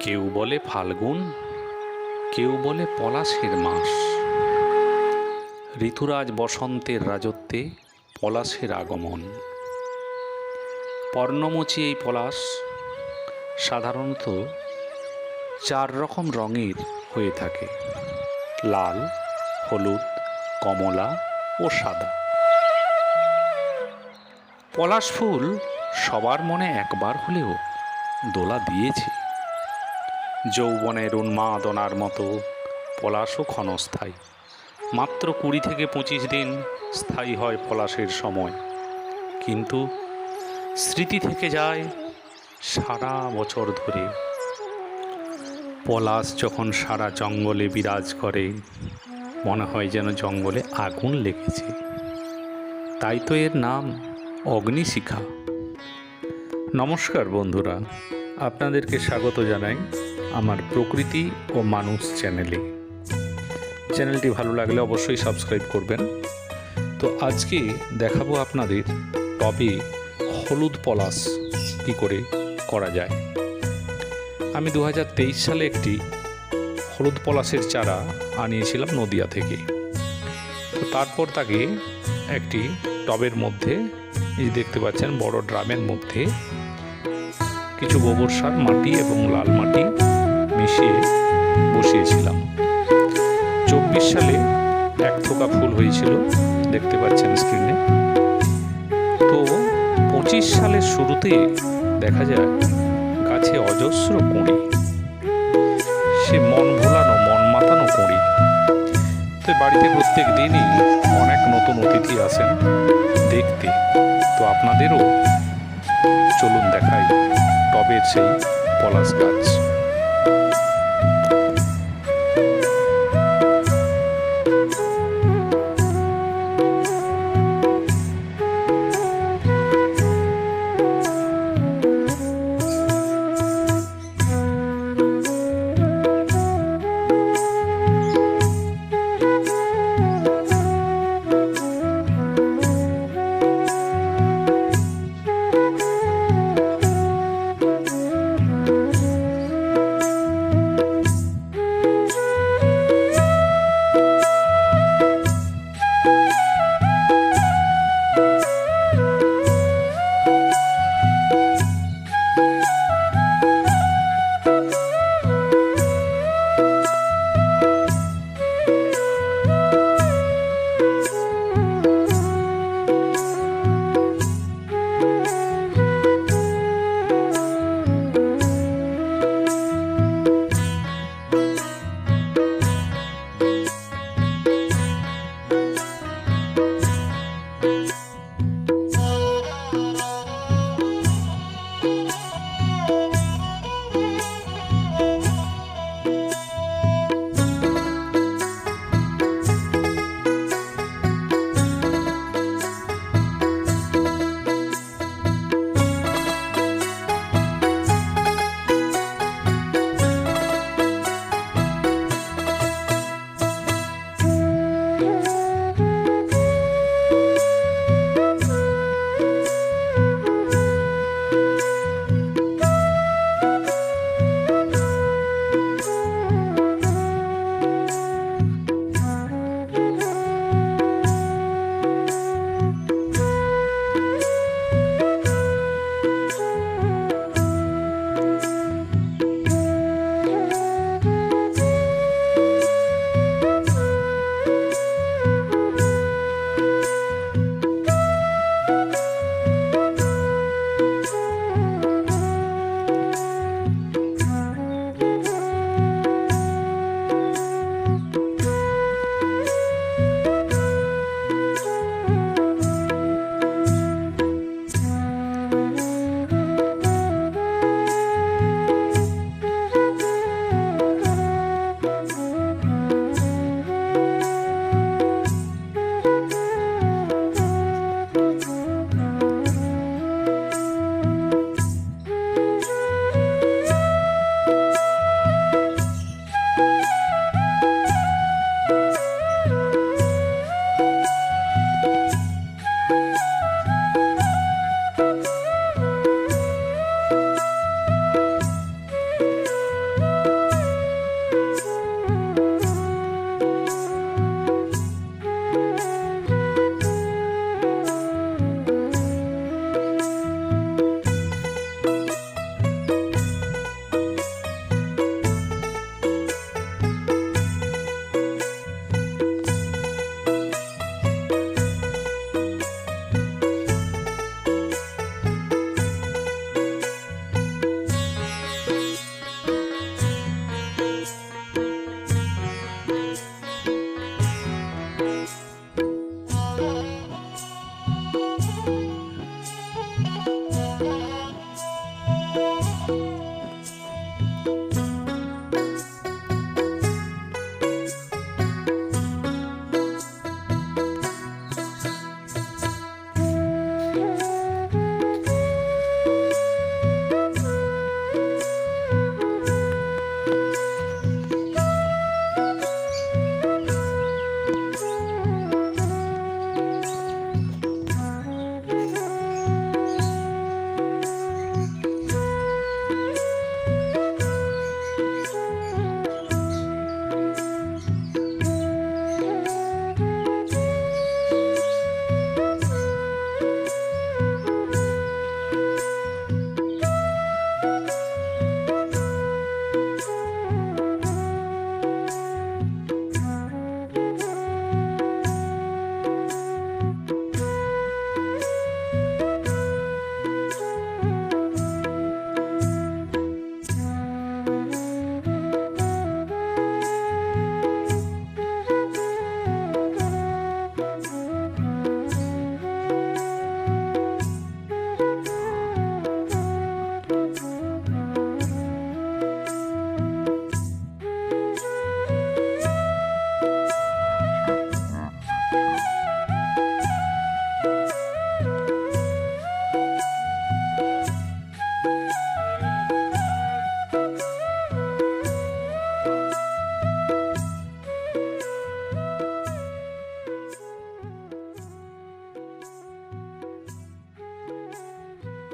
কেউ বলে ফাল্গুন, কেউ বলে পলাশের মাস। ঋতুরাজ বসন্তের রাজত্বে পলাশের আগমন। পর্ণমোচী এই পলাশ সাধারণত চার রকম রঙের হয়ে থাকে। লাল, হলুদ, কমলা ও সাদা। পলাশ ফুল সবার মনে একবার হলেও দোলা দিয়েছে। যৌবনের উন্মাদনার মতো পলাশও ক্ষণস্থায়ী। মাত্র কুড়ি থেকে পঁচিশ দিন স্থায়ী হয় পলাশের সময়। কিন্তু স্মৃতি থেকে যায় সারা বছর ধরে। পলাশ যখন সারা জঙ্গলে বিরাজ করে, মনে হয় যেন জঙ্গলে আগুন লেগেছে। তাই তো এর নাম অগ্নিশিখা। নমস্কার বন্ধুরা, আপনাদেরকে স্বাগত জানাই। আমার প্রকৃতি ও মানুষ চ্যানেলে চ্যানেলটি ভালো লাগলে অবশ্যই সাবস্ক্রাইব করবেন। তো আজকে দেখাবো আপনাদের টবে হলুদ পলাশ কী করে করা যায়। আমি দু হাজার তেইশ সালে একটি হলুদ পলাশের চারা আনিয়েছিলাম নদিয়া থেকে। তো তারপর তাকে একটি টবের মধ্যে, এই দেখতে পাচ্ছেন বড় ড্রামের মধ্যে কিছু গোবর সার, মাটি এবং লাল মাটি মিশিয়ে বসিয়েছিলাম। চব্বিশ সালে এক থোকা ফুল হয়েছিল, দেখতে পাচ্ছেন স্ক্রিনে তো পঁচিশ সালের শুরুতে দেখা যায়, গাছে অজস্র কুঁড়ি। সে মন ভোলানো, মন মাতানো কুঁড়ি। তো বাড়িতে প্রত্যেক দিনই অনেক নতুন অতিথি আসেন দেখতে। তো আপনাদেরও চলুন দেখাই টবের সেই পলাশ গাছ।